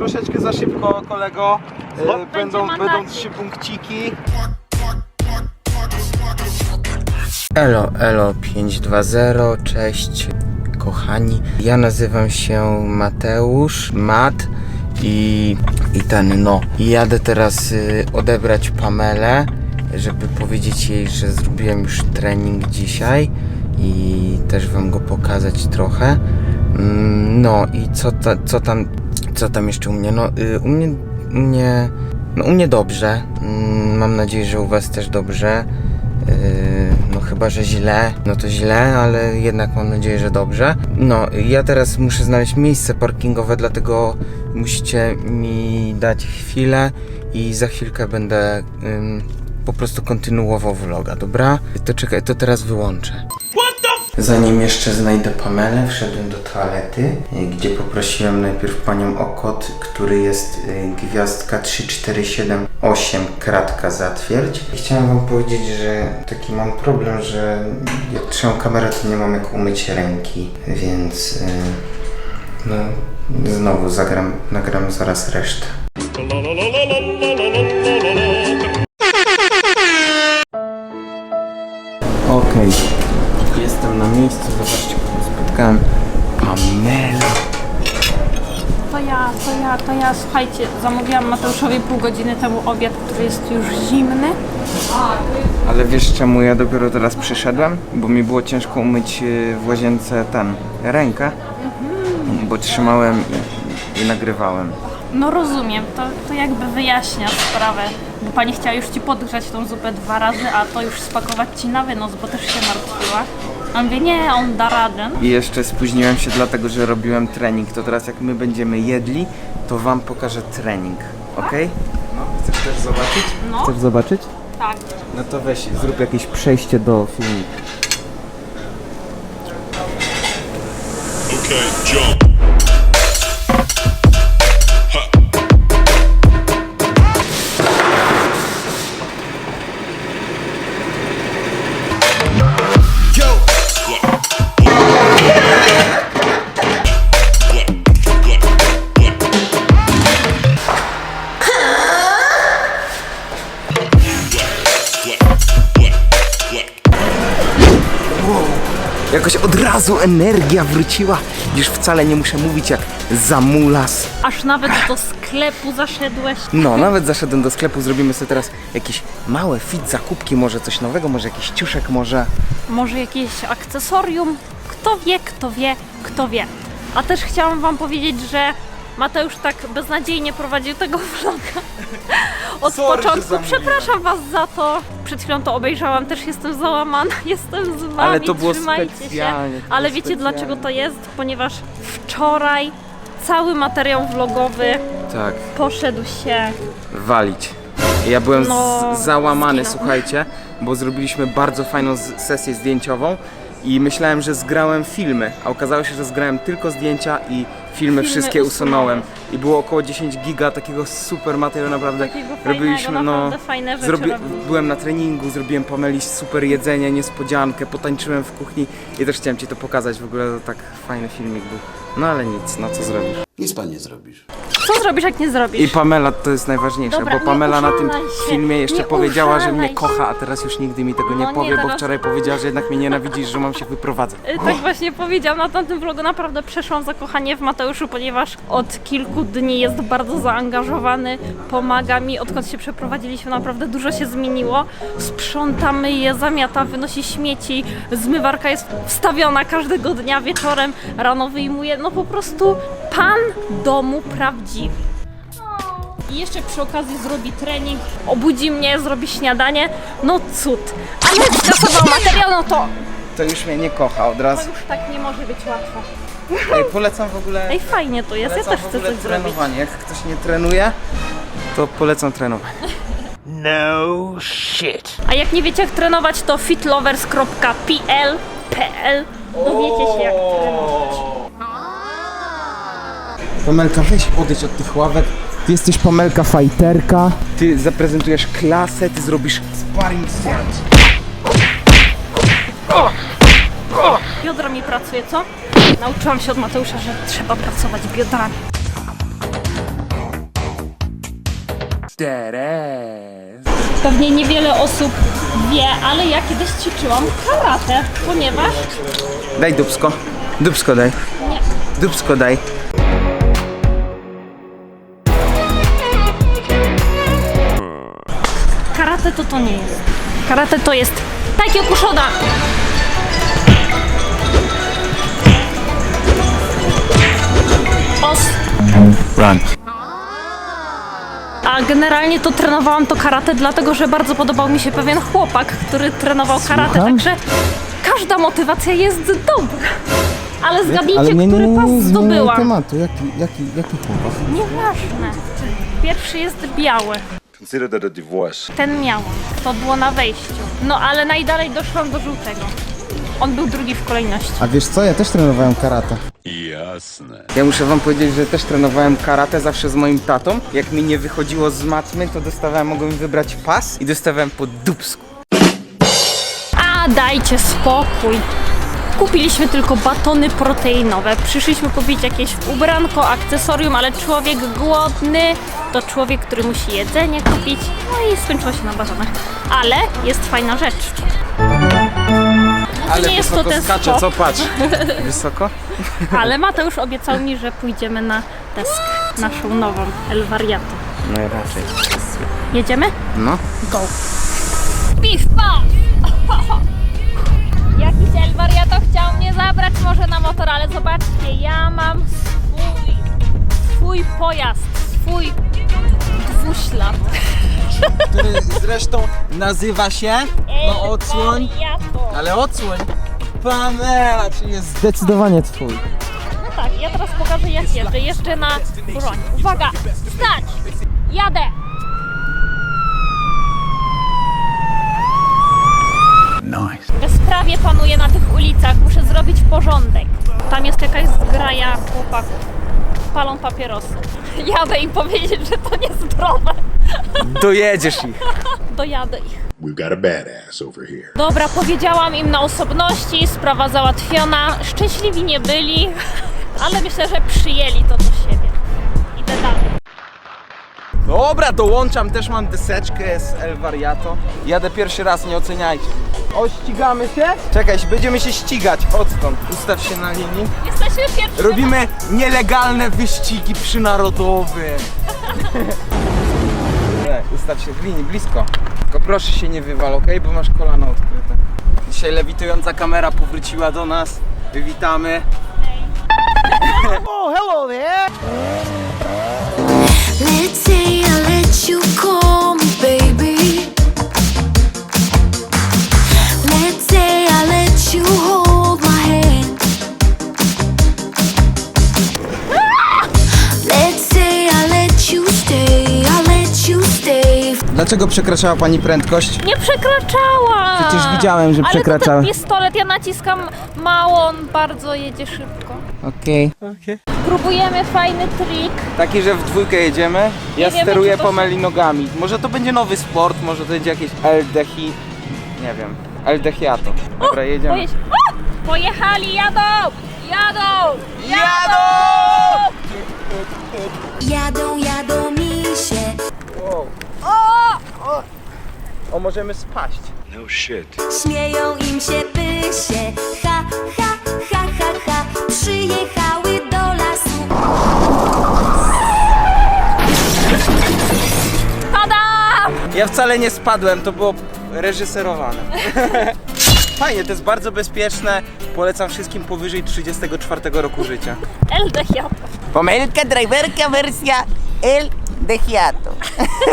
troszeczkę za szybko, kolego. E, będą, będą trzy punkciki. Elo, elo 520, cześć kochani. Ja nazywam się Mateusz, Mat i, i ten no. I jadę teraz y, odebrać Pamelę, żeby powiedzieć jej, że zrobiłem już trening dzisiaj i też wam go pokazać trochę. Mm, No i co, ta, co tam, co tam jeszcze u mnie? No y, u mnie, u mnie, no u mnie dobrze. Mm, Mam nadzieję, że u was też dobrze. Yy, no chyba, że źle, no to źle, ale jednak mam nadzieję, że dobrze. No, ja teraz muszę znaleźć miejsce parkingowe, dlatego musicie mi dać chwilę i za chwilkę będę po prostu kontynuował vloga, dobra? To czekaj, to teraz wyłączę. Zanim jeszcze znajdę Pamelę, wszedłem do toalety, y, gdzie poprosiłem najpierw panią o kod, który jest y, gwiazdka 3478 kratka zatwierdź. I chciałem wam powiedzieć, że taki mam problem, że jak trzymam kamerę, to nie mam jak umyć ręki, więc y, no, znowu zagram, nagram zaraz resztę. Okej, miejscu, zobaczcie, kogo spotkałem. Pamela. To ja, to ja, to ja. Słuchajcie, zamówiłam Mateuszowi pół godziny temu obiad, który jest już zimny. Ale wiesz czemu ja dopiero teraz przyszedłem? Bo mi było ciężko umyć y, w łazience ten, rękę, bo trzymałem i, i nagrywałem. No rozumiem, to, to jakby wyjaśnia sprawę, bo pani chciała już ci podgrzać tą zupę dwa razy, a to już spakować ci na wynos, bo też się martwiła. A mówię, nie, on da radę. I jeszcze spóźniłem się dlatego, że robiłem trening. To teraz jak my będziemy jedli, to wam pokażę trening, ok? No, chcesz też zobaczyć? No. Chcesz zobaczyć? Tak. No to weź, zrób jakieś przejście do filmiku. Okay, jump. Razu energia wróciła. Już wcale nie muszę mówić jak zamulas. Aż nawet do sklepu zaszedłeś. No, nawet zaszedłem do sklepu, zrobimy sobie teraz jakieś małe fit zakupki, może coś nowego, może jakiś ciuszek, może... Może jakieś akcesorium? Kto wie, kto wie, kto wie. A też chciałam wam powiedzieć, że Mateusz tak beznadziejnie prowadził tego vloga od Sorry, początku. Przepraszam was za to. Przed chwilą to obejrzałam, też jestem załamana, jestem z wami, Ale to było trzymajcie specjalnie, się. to Ale było wiecie specjalnie. dlaczego to jest? Ponieważ wczoraj cały materiał vlogowy Tak, poszedł się walić. Ja byłem No, z, załamany, zginął. słuchajcie, bo zrobiliśmy bardzo fajną z- sesję zdjęciową i myślałem, że zgrałem filmy, a okazało się, że zgrałem tylko zdjęcia i filmy, wszystkie usunąłem. I było około 10 giga takiego super materiału, naprawdę. takiego fajnego, naprawdę fajne rzeczy zrobi- robiliśmy. Byłem na treningu, zrobiłem Pameli super jedzenie, niespodziankę, potańczyłem w kuchni i też chciałem Ci to pokazać, w ogóle to tak fajny filmik był. No ale nic, no co zrobisz. Nic pan nie zrobisz. Co zrobisz, jak nie zrobisz? I Pamela to jest najważniejsze, Dobra, bo nie Pamela na tym użalaj się, filmie jeszcze nie powiedziała, że mnie użalaj się. kocha, a teraz już nigdy mi tego No nie nie, powie, bo teraz- wczoraj powiedziała, że jednak mnie nienawidzisz, że mam się wyprowadzać. Y, Tak właśnie powiedziałam na tamtym vlogu, naprawdę przeszłam zakochanie w Mateuszu, ponieważ od kilku dni jest bardzo zaangażowany, pomaga mi, odkąd się przeprowadziliśmy naprawdę dużo się zmieniło. Sprząta, myje, zamiata, wynosi śmieci, zmywarka jest wstawiona każdego dnia wieczorem, rano wyjmuje, no po prostu pan domu prawdziwy. I jeszcze przy okazji zrobi trening, obudzi mnie, zrobi śniadanie, no cud. Ale skasował materiał, no to To już mnie nie kocha od to razu. już tak nie może być łatwo. Ej, polecam w ogóle, Ej, fajnie to jest, ja polecam też w chcę ogóle coś zrobić. trenowanie. Jak ktoś nie trenuje, to polecam trenowanie. A jak nie wiecie jak trenować, to fitlovers.pl PL Dowiecie się jak trenować. Pamelka, weź odejdź od tych ławek. Ty jesteś Pamelka fajterka. Ty zaprezentujesz klasę, ty zrobisz sparring session. Biodra mi pracuje, co? Nauczyłam się od Mateusza, że trzeba pracować biodrami. Pewnie niewiele osób wie, ale ja kiedyś ćwiczyłam karate, ponieważ Daj dubsko. Dubsko daj. Nie. Dubsko daj. karate to to nie jest. Karate to jest takie kuszoda. Os. Run. A generalnie to trenowałam to karate, dlatego że bardzo podobał mi się pewien chłopak, który trenował karate, Słucham? także każda motywacja jest dobra. Ale zgadnijcie, który pas zdobyłam. tematu. Jaki, jaki, jaki chłopak? Nieważne. Pierwszy jest biały. Consider that a divorce. Ten miałam. To było na wejściu. No ale najdalej doszłam do żółtego. On był drugi w kolejności. A wiesz co, ja też trenowałem karate. Jasne. Ja muszę wam powiedzieć, że też trenowałem karate zawsze z moim tatą. Jak mi nie wychodziło z matmy, to dostawałem, mogłem wybrać pas i dostawałem po dubsku. A dajcie spokój. Kupiliśmy tylko batony proteinowe. Przyszliśmy kupić jakieś ubranko, akcesorium, ale człowiek głodny to człowiek, który musi jedzenie kupić. No i skończyło się na batonach. Ale jest fajna rzecz. Ale nie jest to ten skacze, skok. co patrz. Wysoko? Ale Mateusz obiecał mi, że pójdziemy na desk, naszą nową El Variato. No i raczej. Jedziemy? No. Go! Pif paf! Jakiś El Variato chciał mnie zabrać może na motor, ale zobaczcie, ja mam swój, swój pojazd, swój dwuślad. Który zresztą nazywa się, no odsłoń, El Variato. Ale odsłoń, Pamela, czyli jest Zdecydowanie twój. No tak, ja teraz pokażę jak jeżdżę. Jeżdżę na broń. Uwaga, stać! Jadę! Bezprawie panuje na tych ulicach, muszę zrobić porządek. Tam jest jakaś zgraja chłopaków. Palą papierosy. Jadę im powiedzieć, że to niezdrowe. Dojedziesz ich. Dojadę ich. We've got a badass over here. Dobra, powiedziałam im na osobności, sprawa załatwiona. Szczęśliwi nie byli, ale myślę, że przyjęli to do siebie. Idę dalej. Dobra, dołączam, też mam deseczkę z El Variato. Jadę pierwszy raz, nie oceniajcie. O, ścigamy się? Czekaj, będziemy się ścigać, odtąd. Ustaw się na linii. Jesteśmy pierwsi. Robimy nielegalne wyścigi przynarodowe. Ustaw się w linii, blisko. Tylko proszę się nie wywal, ok? Bo masz kolano odkryte. Dzisiaj lewitująca kamera powróciła do nas. Witamy. Let's say I let you call Dlaczego przekraczała pani prędkość? Nie przekraczała! Przecież widziałem, że Ale przekraczała. to ten pistolet, ja naciskam mało, on bardzo jedzie szybko. Okej. Próbujemy fajny trik. Taki, że w dwójkę jedziemy. Ja Nie wiemy, steruję czy to pomeli nogami. Może to będzie nowy sport, może to będzie jakieś LDHI. Nie wiem. LDHiato. Dobra, jedziemy. Pojedź... O! Pojechali! Jadą! Jadą! Możemy spaść. No shit. Śmieją im się pysie. Ha, ha, ha, ha, ha. Przyjechały do lasu. Padam! Ja wcale nie spadłem, to było reżyserowane. Fajnie, to jest bardzo bezpieczne. Polecam wszystkim powyżej 34 roku życia. LD Hiato. Pomyłka, driverka, wersja El Dechiato.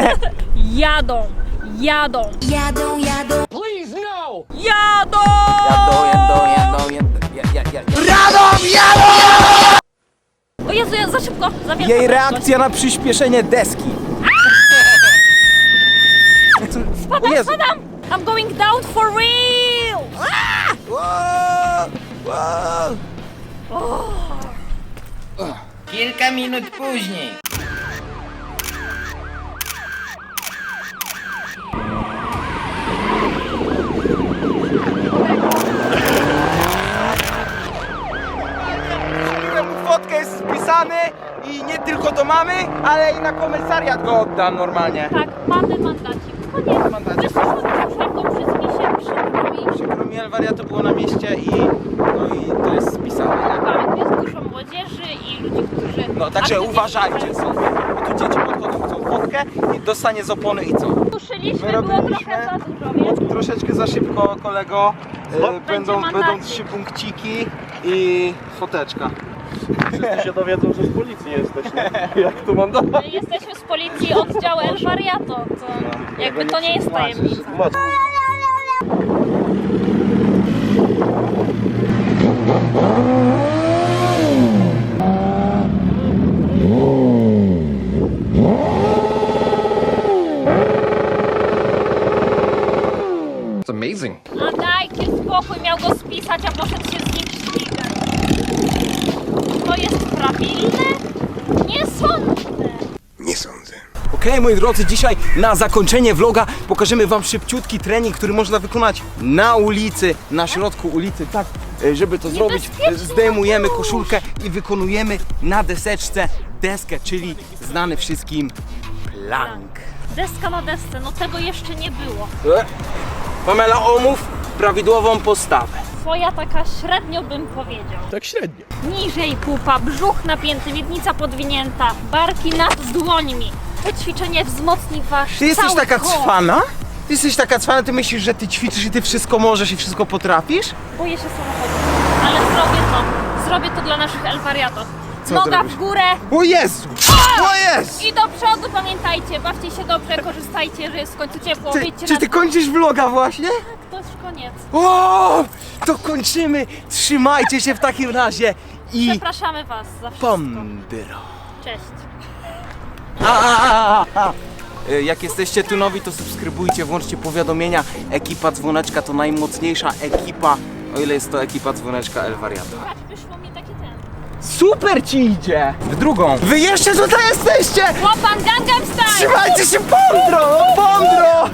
Jadą! Jadą! Jadą, jadą. Jadą! Jadą, jadą, jadą, jadą. O Jezu, ja za szybko, za wielka Jej prędkość. reakcja na przyspieszenie deski. Spadam, Jezu. spadam! I'm going down for real! Wow, wow. Kilka minut później. Spisany i nie tylko to mamy, ale i na komisariat go oddam normalnie. Tak, mamy mandacik. Koniec. Mandacik. Wyszło dużego przez mi się przykro mi. Przykro mi, Elwaria to było na mieście i, no i to jest spisane. nie? Tak, jest dużo młodzieży i ludzi, którzy... No także aktywnie uważajcie sobie, bo tu dzieci podchodzą, chcą fotkę i dostanie z opony i co? Ruszyliśmy, My było trochę za dużo, więc... Troszeczkę za szybko, kolego. E, będą, mandacik. będą trzy punkciki i foteczka. Się dowiedzą, że z policji jesteś, nie? Jak to mam dać? My jesteśmy z policji oddziału El Variato, to jakby to nie jest tajemnica. A dajcie spokój, miał go spisać, a poszedł się z nim ścigać. Prawilne? Nie sądzę. Nie sądzę. Okej, moi drodzy, dzisiaj na zakończenie vloga pokażemy wam szybciutki trening, który można wykonać na ulicy, na środku ulicy, tak, e, żeby to zrobić, e, zdejmujemy koszulkę i wykonujemy na deseczce deskę, czyli znany wszystkim plank. Deska na desce, no tego jeszcze nie było. E, Pamela, omów prawidłową postawę. Twoja taka średnio bym powiedział. Tak średnio. Niżej pupa, brzuch napięty, miednica podwinięta, barki nad dłońmi. To ćwiczenie wzmocni wasz Ty jesteś cały taka kor. cwana? Ty jesteś taka cwana, ty myślisz, że ty ćwiczysz i ty wszystko możesz i wszystko potrafisz? Boję się samochodu, ale zrobię to. Zrobię to dla naszych elwariatów. Co Noga zrobisz? w górę O Jezu! O Jezu! i do przodu pamiętajcie, bawcie się dobrze, korzystajcie, że jest w końcu ciepło, Ty, wyjdźcie czy na ty kończysz vloga właśnie? To już koniec. O! To kończymy! Trzymajcie się w takim razie i Zapraszamy was za wszystko. pombiro. Cześć. A, a, a, a. E, Jak jesteście tu nowi, to subskrybujcie, włączcie powiadomienia. Ekipa Dzwoneczka to najmocniejsza ekipa, o ile jest to ekipa Dzwoneczka El. Patrz, wyszło mi taki ten. Super ci idzie! W drugą. Wy jeszcze tutaj jesteście! Łopan Gangnam Style! Trzymajcie się, Pondro! Pondro!